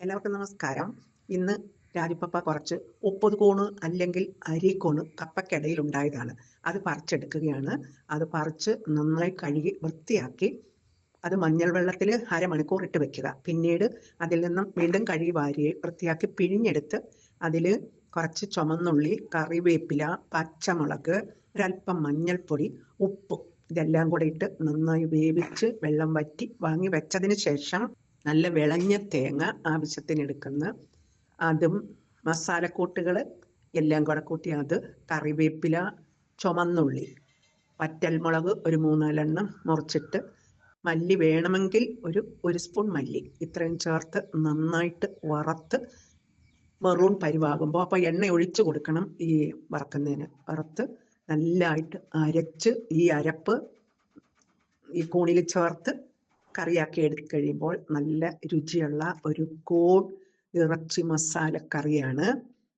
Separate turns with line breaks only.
എല്ലാവർക്കും നമസ്കാരം. ഇന്ന് രാജുപ്പപ്പ കുറച്ച് ഒപ്പതുകോണ് കോണ് അല്ലെങ്കിൽ അരിക്കോണ് കപ്പക്കിടയിൽ ഉണ്ടായതാണ്. അത് പറിച്ചെടുക്കുകയാണ്. അത് പറിച്ച് നന്നായി കഴുകി വൃത്തിയാക്കി അത് മഞ്ഞൾ വെള്ളത്തിൽ അരമണിക്കൂർ ഇട്ട് വെക്കുക. പിന്നീട് അതിൽ നിന്നും വീണ്ടും കഴുകി വാരി വൃത്തിയാക്കി പിഴിഞ്ഞെടുത്ത് അതിൽ കുറച്ച് ചുമന്നുള്ളി കറിവേപ്പില പച്ചമുളക് ഒരല്പം മഞ്ഞൾപ്പൊടി ഉപ്പ് ഇതെല്ലാം കൂടെ ഇട്ട് നന്നായി വേവിച്ച് വെള്ളം വറ്റി വാങ്ങി വെച്ചതിന് ശേഷം നല്ല വിളഞ്ഞ തേങ്ങ ആവശ്യത്തിന് എടുക്കുന്ന അതും മസാലക്കൂട്ടുകൾ എല്ലാം കൂടെ കൂട്ടി അത് കറിവേപ്പില ചുമന്നുള്ളി വറ്റൽമുളക് ഒരു മൂന്നാലെണ്ണം മുറിച്ചിട്ട് മല്ലി വേണമെങ്കിൽ ഒരു ഒരു സ്പൂൺ മല്ലി ഇത്രയും ചേർത്ത് നന്നായിട്ട് വറുത്ത് മെറൂൺ പരിവാകുമ്പോൾ അപ്പോൾ എണ്ണ ഒഴിച്ചു കൊടുക്കണം ഈ വറക്കുന്നതിന്. വറുത്ത് നല്ലതായിട്ട് അരച്ച് ഈ അരപ്പ് ഈ കൂണിൽ ചേർത്ത് കറിയാക്കി എടുത്തുകഴിയുമ്പോൾ നല്ല രുചിയുള്ള ഒരു കോൺ ഇറച്ചി മസാല കറിയാണ്